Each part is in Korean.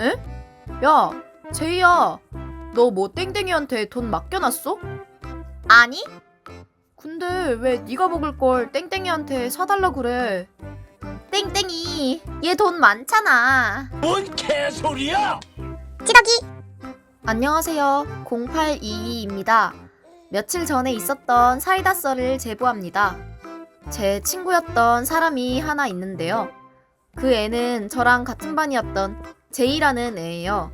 에? 야, 제이야. 너 뭐 땡땡이한테 돈 맡겨놨어? 아니? 근데 왜 네가 먹을 걸 땡땡이한테 사달라 그래? 땡땡이 얘 돈 많잖아 뭔 개소리야! 찌덕이 안녕하세요 0822입니다 며칠 전에 있었던 사이다 썰을 제보합니다 제 친구였던 사람이 하나 있는데요 그 애는 저랑 같은 반이었던 제이라는 애예요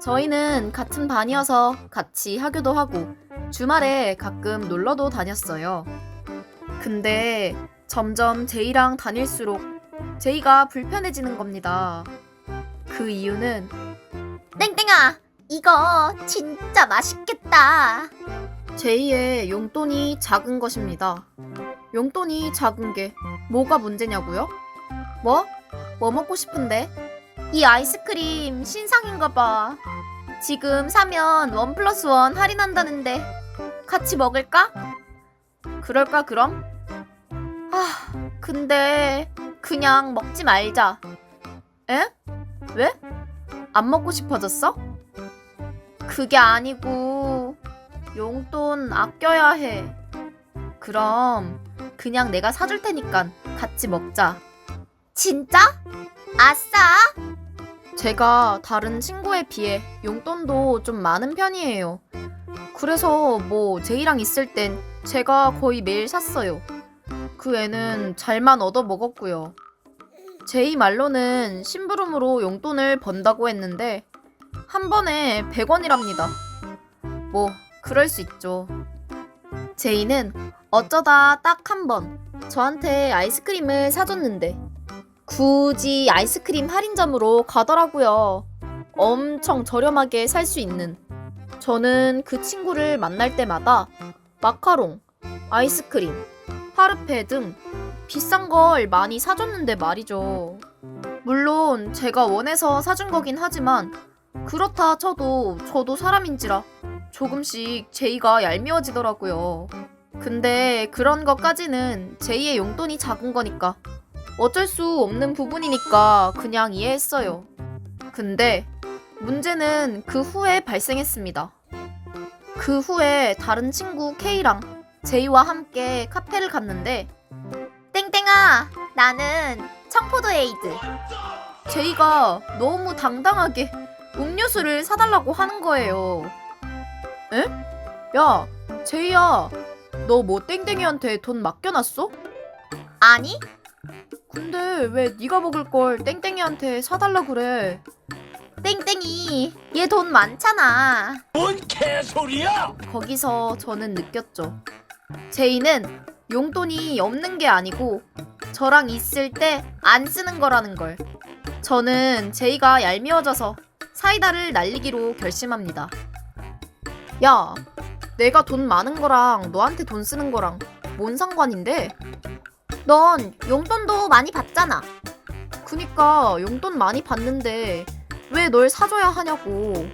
저희는 같은 반이어서 같이 하교도 하고 주말에 가끔 놀러도 다녔어요 근데 점점 제이랑 다닐수록 제이가 불편해지는 겁니다. 그 이유는 땡땡아 이거 진짜 맛있겠다. 제이의 용돈이 작은 것입니다. 용돈이 작은 게 뭐가 문제냐고요? 뭐? 뭐 먹고 싶은데? 이 아이스크림 신상인가 봐. 지금 사면 원 플러스 원 할인한다는데 같이 먹을까? 그럴까 그럼? 아, 근데 그냥 먹지 말자. 에? 왜? 안 먹고 싶어졌어? 그게 아니고 용돈 아껴야 해. 그럼 그냥 내가 사줄 테니까 같이 먹자. 진짜? 아싸! 제가 다른 친구에 비해 용돈도 좀 많은 편이에요. 그래서 뭐 제이랑 있을 땐 제가 거의 매일 샀어요. 그 애는 잘만 얻어 먹었고요. 제이 말로는 심부름으로 용돈을 번다고 했는데 한 번에 100원이랍니다. 뭐 그럴 수 있죠. 제이는 어쩌다 딱 한 번 저한테 아이스크림을 사줬는데 굳이 아이스크림 할인점으로 가더라고요. 엄청 저렴하게 살 수 있는. 저는 그 친구를 만날 때마다 마카롱, 아이스크림, 파르페 등 비싼 걸 많이 사줬는데 말이죠. 물론 제가 원해서 사준 거긴 하지만 그렇다 쳐도 저도 사람인지라 조금씩 제이가 얄미워지더라고요. 근데 그런 것까지는 제이의 용돈이 작은 거니까 어쩔 수 없는 부분이니까 그냥 이해했어요. 근데 문제는 그 후에 발생했습니다. 그 후에 다른 친구 K랑 제이와 함께 카페를 갔는데 땡땡아 나는 청포도 에이드 제이가 너무 당당하게 음료수를 사달라고 하는 거예요 에? 야, 제이야. 너 뭐 땡땡이한테 돈 맡겨놨어? 아니 근데 왜 네가 먹을 걸 땡땡이한테 사달라 그래? 땡땡이 얘 돈 많잖아 뭔 개소리야! 거기서 저는 느꼈죠 제이는 용돈이 없는 게 아니고 저랑 있을 때 안 쓰는 거라는 걸 저는 제이가 얄미워져서 사이다를 날리기로 결심합니다 야, 내가 돈 많은 거랑 너한테 돈 쓰는 거랑 뭔 상관인데? 넌 용돈도 많이 받잖아. 그니까 용돈 많이 받는데 왜 널 사줘야 하냐고.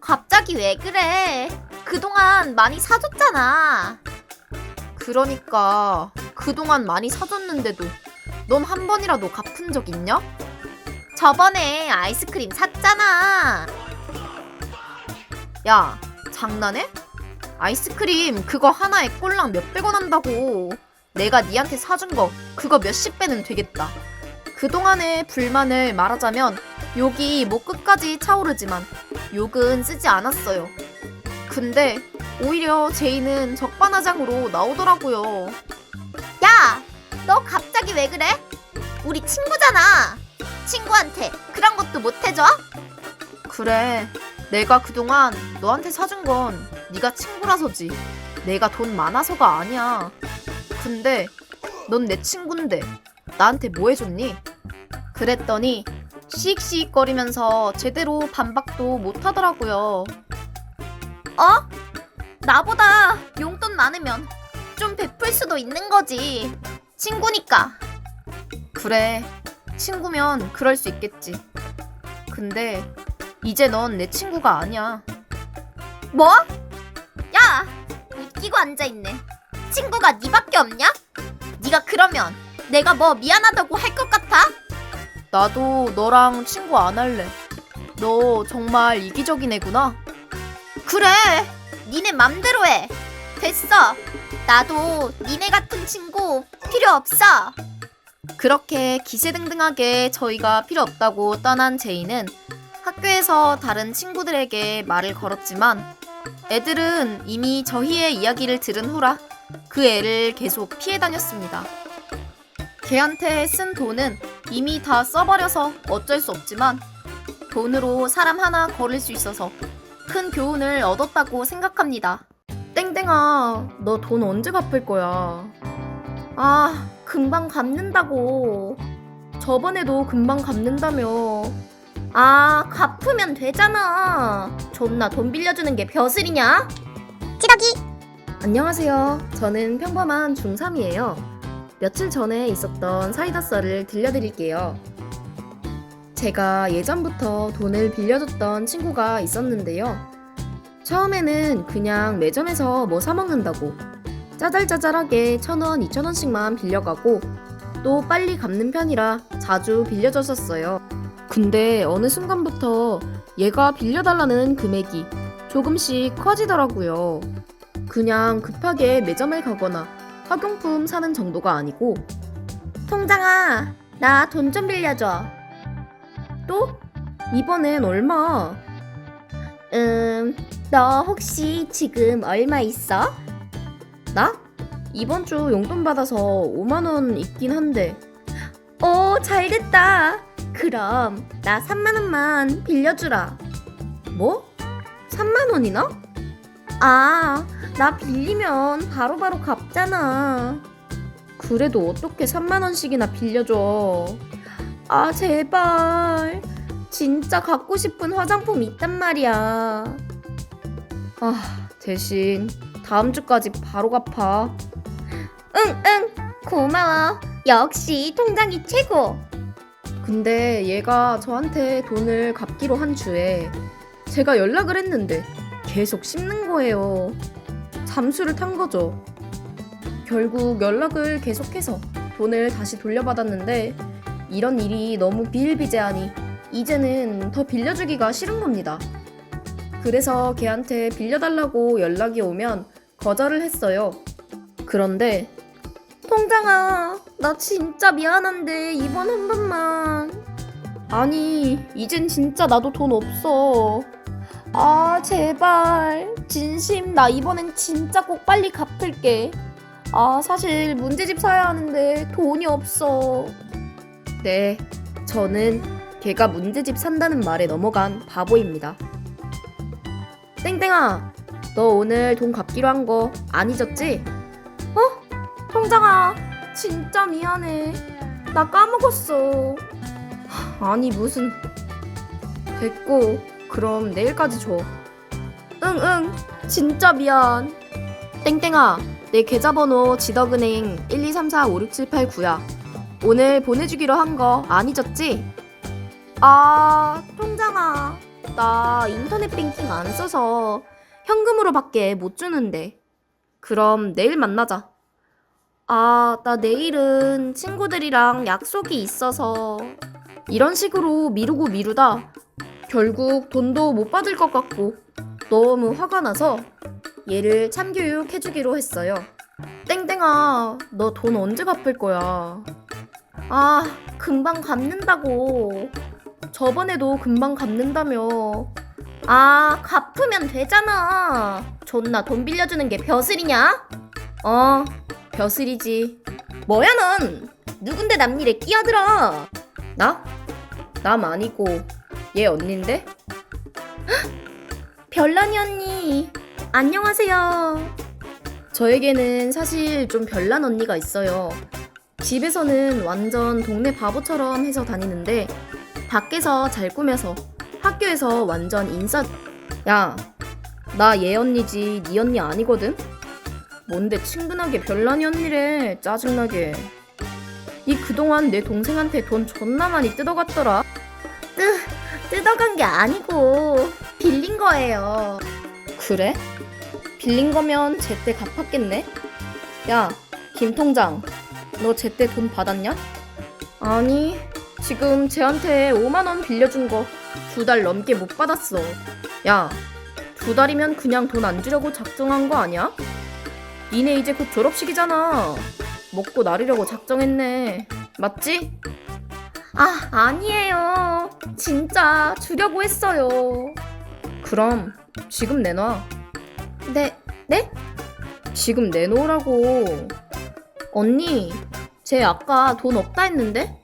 갑자기 왜 그래? 그동안 많이 사줬잖아. 그러니까 그동안 많이 사줬는데도 넌 한 번이라도 갚은 적 있냐? 저번에 아이스크림 샀잖아. 야, 장난해? 아이스크림 그거 하나에 꼴랑 몇백 원 한다고. 내가 니한테 사준 거 그거 몇십 배는 되겠다. 그동안의 불만을 말하자면 욕이 목 끝까지 차오르지만 욕은 쓰지 않았어요. 근데 오히려 제이는 적반하장으로 나오더라고요. 야, 너 갑자기 왜 그래? 우리 친구잖아. 친구한테 그런 것도 못 해줘? 그래. 내가 그동안 너한테 사준 건 네가 친구라서지. 내가 돈 많아서가 아니야. 근데 넌 내 친구인데 나한테 뭐 해줬니? 그랬더니 씩씩거리면서 제대로 반박도 못 하더라고요. 어? 나보다 용돈 많으면 좀 베풀 수도 있는 거지. 친구니까. 그래. 친구면 그럴 수 있겠지. 근데 이제 넌 내 친구가 아니야. 뭐? 야, 웃기고 앉아 있네. 친구가 니밖에 없냐? 네가 그러면 내가 뭐 미안하다고 할 것 같아? 나도 너랑 친구 안 할래. 너 정말 이기적인 애구나. 그래, 니네 맘대로 해. 됐어. 나도 니네 같은 친구 필요 없어. 그렇게 기세등등하게 저희가 필요 없다고 떠난 제이는 학교에서 다른 친구들에게 말을 걸었지만 애들은 이미 저희의 이야기를 들은 후라 그 애를 계속 피해 다녔습니다. 걔한테 쓴 돈은 이미 다 써버려서 어쩔 수 없지만 돈으로 사람 하나 거를 수 있어서 큰 교훈을 얻었다고 생각합니다. 땡땡아, 너 돈 언제 갚을 거야? 아, 금방 갚는다고. 저번에도 금방 갚는다며. 아, 갚으면 되잖아. 존나 돈 빌려주는 게 벼슬이냐? 안녕하세요. 저는 평범한 중3이에요. 며칠 전에 있었던 사이다 썰을 들려드릴게요. 제가 예전부터 돈을 빌려줬던 친구가 있었는데요. 처음에는 그냥 매점에서 뭐 사먹는다고 짜잘짜잘하게 천 원, 이천 원씩만 빌려가고 또 빨리 갚는 편이라 자주 빌려줬었어요. 근데 어느 순간부터 얘가 빌려달라는 금액이 조금씩 커지더라고요. 그냥 급하게 매점을 가거나 학용품 사는 정도가 아니고 통장아, 나 돈 좀 빌려줘. 또 이번엔 얼마? 음, 너 혹시 지금 얼마 있어? 나? 이번 주 용돈 받아서 5만 원 있긴 한데 오, 잘 됐다. 그럼 나 3만 원만 빌려주라. 뭐? 3만 원이나? 아, 나 빌리면 바로 바로 갚잖아. 그래도 어떻게 3만 원씩이나 빌려줘? 아, 제발. 진짜 갖고 싶은 화장품 있단 말이야. 아 대신 다음 주까지 바로 갚아 응, 응. 고마워. 역시 통장이 최고. 근데 얘가 저한테 돈을 갚기로 한 주에 제가 연락을 했는데 계속 씹는 거예요. 잠수를 탄 거죠. 결국 연락을 계속해서 돈을 다시 돌려받았는데 이런 일이 너무 비일비재하니 이제는 더 빌려주기가 싫은 겁니다. 그래서 걔한테 빌려달라고 연락이 오면 거절을 했어요. 그런데 통장아, 나 진짜 미안한데 이번 한 번만. 아니, 이젠 진짜 나도 돈 없어. 아, 제발. 진심, 나 이번엔 진짜 꼭 빨리 갚을게. 아, 사실 문제집 사야 하는데 돈이 없어. 네, 저는 걔가 문제집 산다는 말에 넘어간 바보입니다. 땡땡아, 너 오늘 돈 갚기로 한 거 안 잊었지? 통장아, 진짜 미안해. 나 까먹었어. 아니, 무슨. 됐고, 그럼 내일까지 줘. 응, 응, 진짜 미안. 땡땡아, 내 계좌번호 지덕은행 123456789야. 오늘 보내주기로 한 거 안 잊었지? 아, 통장아. 나 인터넷 뱅킹 안 써서 현금으로밖에 못 주는데. 그럼 내일 만나자. 아, 나 내일은 친구들이랑 약속이 있어서. 이런 식으로 미루고 미루다 결국 돈도 못 받을 것 같고 너무 화가 나서 얘를 참교육 해주기로 했어요. 땡땡아, 너 돈 언제 갚을 거야? 아, 금방 갚는다고. 저번에도 금방 갚는다며. 아, 갚으면 되잖아. 존나 돈 빌려주는 게 벼슬이냐? 어, 벼슬이지. 뭐야 넌? 누군데 남 일에 끼어들어? 나? 남 아니고 얘 언닌데? 별난이 언니. 안녕하세요. 저에게는 사실 좀 별난 언니가 있어요. 집에서는 완전 동네 바보처럼 해서 다니는데 밖에서 잘 꾸며서 학교에서 완전 인싸 야, 나 얘 언니지 네 언니 아니거든? 뭔데 친근하게 별난이 언니래 짜증나게 니 그동안 내 동생한테 돈 존나 많이 뜯어갔더라 뜯어간 게 아니고 빌린 거예요. 그래? 빌린 거면 제때 갚았겠네? 야, 김 통장, 너 제때 돈 받았냐? 아니, 지금 쟤한테 5만원 빌려준 거 두 달 넘게 못 받았어. 야, 두 달이면 그냥 돈 안 주려고 작정한 거 아니야? 니네 이제 곧 졸업식이잖아. 먹고 나르려고 작정했네. 맞지? 아, 아니에요. 진짜 주려고 했어요. 그럼 지금 내놔. 네, 네? 지금 내놓으라고. 언니, 쟤 아까 돈 없다 했는데?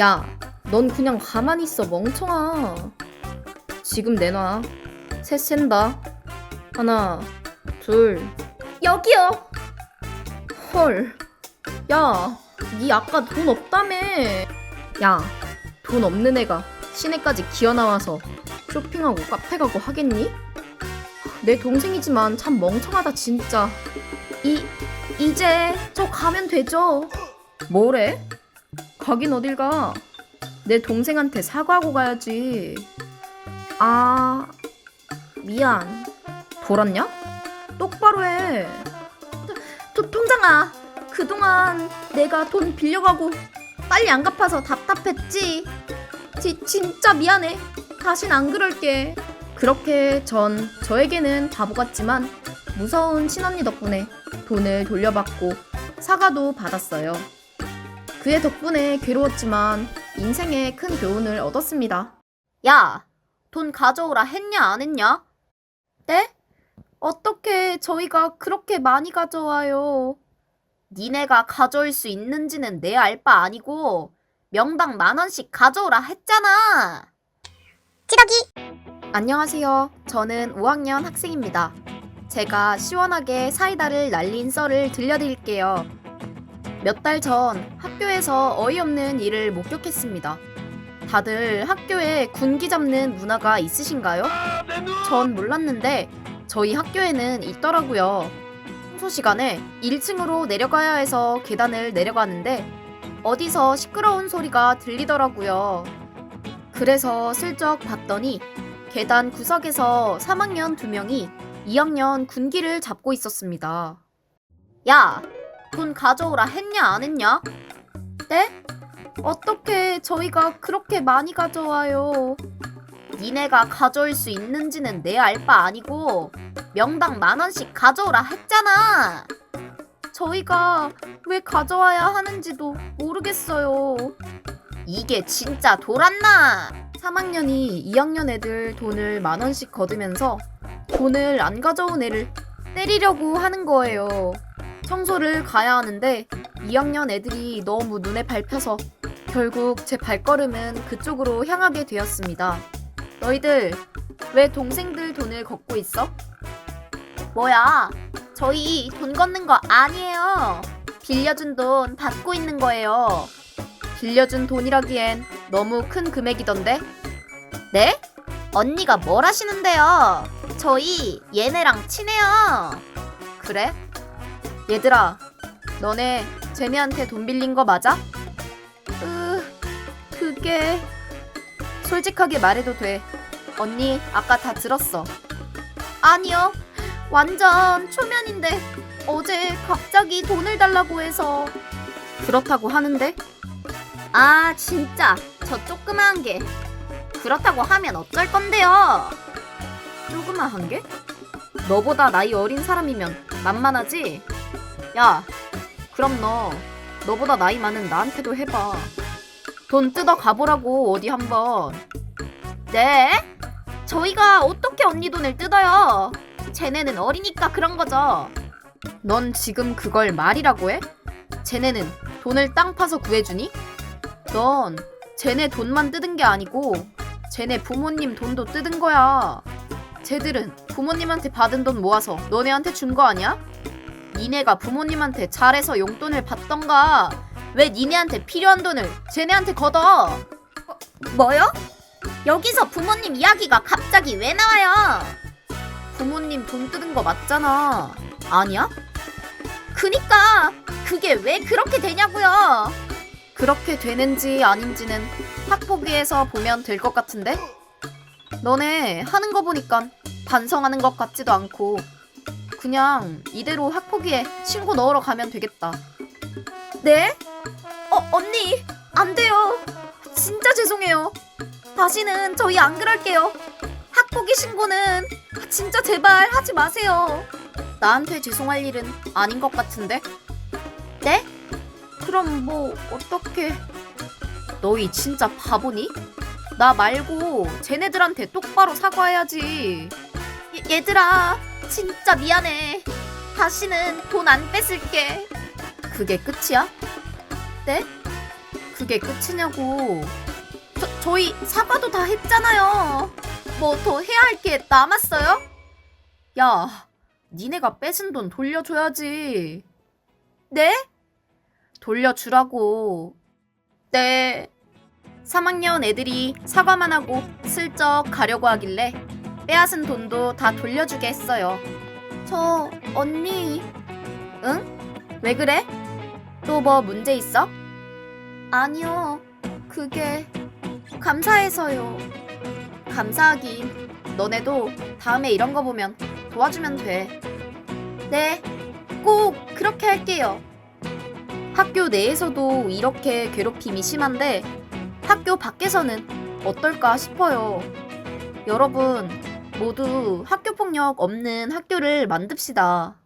야, 넌 그냥 가만히 있어, 멍청아. 지금 내놔. 셋 센다. 하나, 둘. 여기요! 헐. 야, 니 아까 돈 없다며. 야, 돈 없는 애가 시내까지 기어 나와서 쇼핑하고 카페 가고 하겠니? 내 동생이지만 참 멍청하다 진짜. 이 이제 저 가면 되죠? 뭐래? 가긴 어딜 가? 내 동생한테 사과하고 가야지. 아 미안. 돌았냐? 똑바로 해. 도, 통장아, 그동안 내가 돈 빌려가고 빨리 안 갚아서 답답했지. 지, 진짜 미안해. 다신 안 그럴게. 그렇게 전 저에게는 바보 같지만 무서운 친언니 덕분에 돈을 돌려받고 사과도 받았어요. 그의 덕분에 괴로웠지만 인생에 큰 교훈을 얻었습니다. 야, 돈 가져오라 했냐 안 했냐? 네? 어떻게 저희가 그렇게 많이 가져와요? 니네가 가져올 수 있는지는 내 알 바 아니고 명당 만 원씩 가져오라 했잖아. 안녕하세요. 저는 5학년 학생입니다. 제가 시원하게 사이다를 날린 썰을 들려드릴게요. 몇 달 전 학교에서 어이없는 일을 목격했습니다. 다들 학교에 군기 잡는 문화가 있으신가요? 전 몰랐는데 저희 학교에는 있더라고요. 청소 시간에 1층으로 내려가야 해서 계단을 내려가는데 어디서 시끄러운 소리가 들리더라고요. 그래서 슬쩍 봤더니 계단 구석에서 3학년 두 명이 2학년 군기를 잡고 있었습니다. 야, 돈 가져오라 했냐 안 했냐? 네? 어떻게 저희가 그렇게 많이 가져와요? 니네가 가져올 수 있는지는 내 알 바 아니고 명당 만 원씩 가져오라 했잖아. 저희가 왜 가져와야 하는지도 모르겠어요. 이게 진짜 돌았나? 3학년이 2학년 애들 돈을 만 원씩 거두면서 돈을 안 가져온 애를 때리려고 하는 거예요. 청소를 가야 하는데 2학년 애들이 너무 눈에 밟혀서 결국 제 발걸음은 그쪽으로 향하게 되었습니다. 너희들 왜 동생들 돈을 걷고 있어? 뭐야? 저희 돈 걷는 거 아니에요. 빌려준 돈 받고 있는 거예요. 빌려준 돈이라기엔 너무 큰 금액이던데? 네? 언니가 뭘 하시는데요? 저희 얘네랑 친해요. 그래? 얘들아, 너네 쟤네한테 돈 빌린 거 맞아? 으, 그게... 솔직하게 말해도 돼. 언니, 아까 다 들었어. 아니요. 완전 초면인데 어제 갑자기 돈을 달라고 해서 그렇다고 하는데 아 진짜 저 조그마한 게 그렇다고 하면 어쩔 건데요 조그마한 게? 너보다 나이 어린 사람이면 만만하지? 야 그럼 너 너보다 나이 많은 나한테도 해봐 돈 뜯어 가보라고 어디 한번 네? 저희가 어떻게 언니 돈을 뜯어요 쟤네는 어리니까 그런 거죠. 넌 지금 그걸 말이라고 해? 쟤네는 돈을 땅 파서 구해주니? 넌 쟤네 돈만 뜯은 게 아니고 쟤네 부모님 돈도 뜯은 거야. 쟤들은 부모님한테 받은 돈 모아서 너네한테 준 거 아니야? 니네가 부모님한테 잘해서 용돈을 받던가 왜 니네한테 필요한 돈을 쟤네한테 걷어? 어, 뭐요? 여기서 부모님 이야기가 갑자기 왜 나와요? 부모님 돈 뜯은 거 맞잖아. 아니야? 그니까 그게 왜 그렇게 되냐고요. 그렇게 되는지 아닌지는 학폭위에서 보면 될 것 같은데? 너네 하는 거 보니까 반성하는 것 같지도 않고 그냥 이대로 학폭위에 신고 넣으러 가면 되겠다. 네? 어, 언니, 안 돼요. 진짜 죄송해요. 다시는 저희 안 그럴게요. 학폭위 신고는 진짜 제발 하지 마세요. 나한테 죄송할 일은 아닌 것 같은데? 네? 그럼 뭐 어떻게? 너희 진짜 바보니? 나 말고 쟤네들한테 똑바로 사과해야지. 얘, 얘들아, 진짜 미안해. 다시는 돈 안 뺏을게. 그게 끝이야? 네? 그게 끝이냐고. 저, 저희 사과도 다 했잖아요. 뭐 더 해야 할 게 남았어요? 야, 니네가 뺏은 돈 돌려줘야지. 네? 돌려주라고. 네. 3학년 애들이 사과만 하고 슬쩍 가려고 하길래 빼앗은 돈도 다 돌려주게 했어요. 저 언니. 응? 왜 그래? 또 뭐 문제 있어? 아니요. 그게 감사해서요. 감사하긴. 너네도 다음에 이런 거 보면 도와주면 돼. 네. 꼭 그렇게 할게요. 학교 내에서도 이렇게 괴롭힘이 심한데 학교 밖에서는 어떨까 싶어요. 여러분, 모두 학교 폭력 없는 학교를 만듭시다.